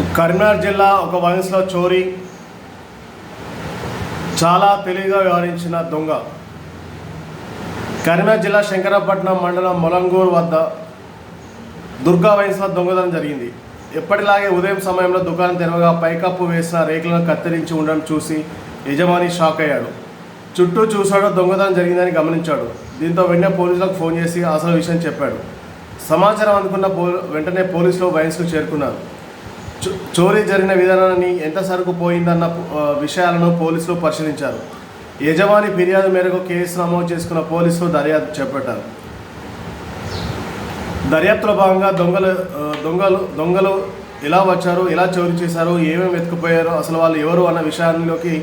కరీంనగర్ జిల్లా ఒక వయసులో చోరీ చాలా తెలివిగా వ్యవహరించిన దొంగ. కరీంనగర్ జిల్లా శంకరపట్నం మండలం మొలంగూరు వద్ద దుర్గా వయసులో దొంగతనం జరిగింది. ఎప్పటిలాగే ఉదయం సమయంలో దుకాణం తెరవగా పైకప్పు వేసిన రేకులను కత్తిరించి ఉండడం చూసి యజమాని షాక్ అయ్యాడు. చుట్టూ చూశాడు దొంగతనం జరిగిందని గమనించాడు. దీంతో వెంటనే పోలీసులకు ఫోన్ చేసి అసలు విషయం చెప్పాడు. సమాచారం అందుకున్న పో వెంటనే పోలీసులు వయసుకు చేరుకున్నారు. చోరీ జరిగిన విధానాన్ని ఎంత సరుకు పోయిందన్న విషయాలను పోలీసులు పరిశీలించారు. యజమాని ఫిర్యాదు మేరకు కేసు నమోదు చేసుకున్న పోలీసులు దర్యాప్తు చేపట్టారు. దర్యాప్తులో భాగంగా దొంగలు దొంగలు దొంగలు ఎలా వచ్చారు ఎలా చోరీ చేశారు ఏమేమి వెతుకుపోయారు అసలు వాళ్ళు ఎవరు అన్న విషయాల్లోకి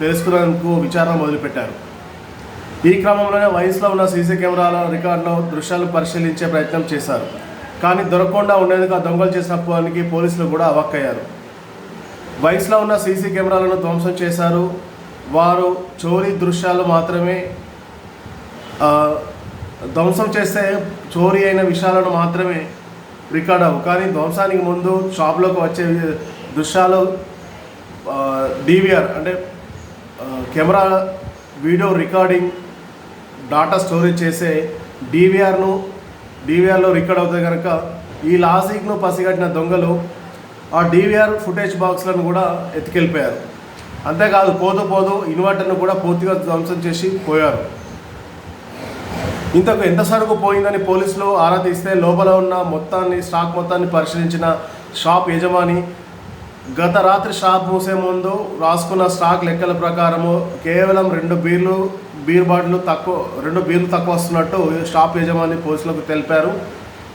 తెలుసుకునేందుకు విచారణ మొదలుపెట్టారు. ఈ క్రమంలోనే వయసులో ఉన్న సీసీ కెమెరాల రికార్డులో దృశ్యాలు పరిశీలించే ప్రయత్నం చేశారు. కానీ దొరకకుండా ఉండేందుకు ఆ దొంగలు చేసిన పనికి పోలీసులు కూడా అవక్కయ్యారు. వయసులో ఉన్న సీసీ కెమెరాలను ధ్వంసం చేశారు. వారు చోరీ దృశ్యాలు మాత్రమే ధ్వంసం చేస్తే చోరీ అయిన విషయాలను మాత్రమే రికార్డ్ అవ్వు. కానీ ధ్వంసానికి ముందు షాప్లోకి వచ్చే దృశ్యాలు డివిఆర్ అంటే camera video recording data storage చేసే డివిఆర్ను డివిఆర్లో రికార్డ్ అవుతుంది కనుక ఈ లాసిక్ను పసిగట్టిన దొంగలు ఆ డివిఆర్ ఫుటేజ్ బాక్స్లను కూడా ఎత్తుకెళ్ళిపోయారు. అంతేకాదు పోతూ పోతూ ఇన్వర్టర్ను కూడా పూర్తిగా ధ్వంసం చేసి పోయారు. ఇంతకు ఎంత సరుకు పోయిందని పోలీసులు ఆరా తీస్తే లోపల ఉన్న మొత్తాన్ని స్టాక్ మొత్తాన్ని పరిశీలించిన షాప్ యజమాని గత రాత్రి షాప్ మూసే ముందు రాసుకున్న స్టాక్ లెక్కల ప్రకారము కేవలం రెండు బీర్లు బీర్ బాటిల్ తక్కువ రెండు బీర్లు తక్కువ వస్తున్నట్టు షాప్ యజమాని పోలీసులకు తెలిపారు.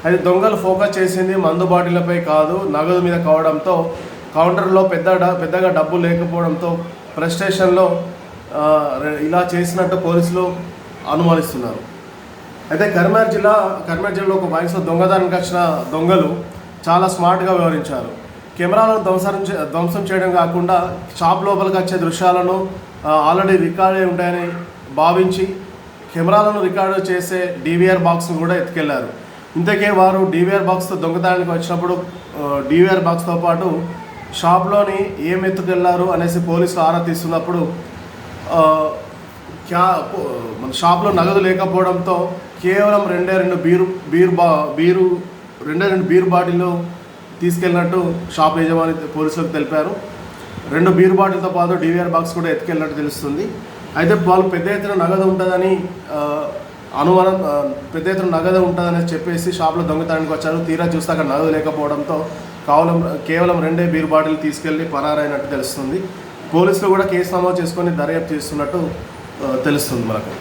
అయితే దొంగలు ఫోకస్ చేసింది మందు బాటిళ్ళపై కాదు నగదు మీద కావడంతో కౌంటర్లో పెద్ద పెద్దగా డబ్బు లేకపోవడంతో ప్రెస్ స్టేషన్లో ఇలా చేసినట్టు పోలీసులు అనుమానిస్తున్నారు. అయితే కరీంనగర్ జిల్లా కరీంనగర్ జిల్లాలో ఒక వయసులో దొంగదానికి వచ్చిన దొంగలు చాలా స్మార్ట్గా వ్యవహరించారు. కెమెరాలను ధ్వంసం చే- ధ్వంసం చేయడం కాకుండా షాప్ లోపలికి వచ్చే దృశ్యాలను ఆల్రెడీ రికార్డ్ అయి ఉంటాయని భావించి కెమెరాలను రికార్డు చేసే డివిఆర్ బాక్స్ను కూడా ఎత్తుకెళ్ళారు. ఇంతకే వారు డివిఆర్ బాక్స్తో దొంగతనానికి వచ్చినప్పుడు డివిఆర్ బాక్స్తో పాటు షాప్లోని ఏం ఎత్తుకెళ్ళారు అనేసి పోలీసులు ఆరా తీస్తున్నప్పుడు క్యా మన షాప్లో నగదు లేకపోవడంతో కేవలం రెండే రెండు బీరు బీరు బా బీరు రెండే రెండు బీరు బాటిల్లో తీసుకెళ్ళినట్టు షాప్ యజమాని పోలీసులకు తెలిపారు. రెండు బీరు బాటిల్తో పాటు డివిఆర్ బాక్స్ కూడా ఎత్తుకెళ్ళినట్టు తెలుస్తుంది. అయితే వాళ్ళు పెద్ద ఎత్తున నగదు ఉంటుందని అనుమానం పెద్ద ఎత్తున నగదు ఉంటుందని చెప్పేసి షాప్లో దొంగతనానికి వచ్చారు. తీరా చూస్తే అక్కడ నగదు లేకపోవడంతో కేవలం కేవలం రెండే బీర్ బాటిల్ తీసుకెళ్ళి పరారైనట్టు తెలుస్తుంది. పోలీసులు కూడా కేసు నమోదు చేసుకొని దర్యాప్తు చేస్తున్నట్టు తెలుస్తుంది మనకు.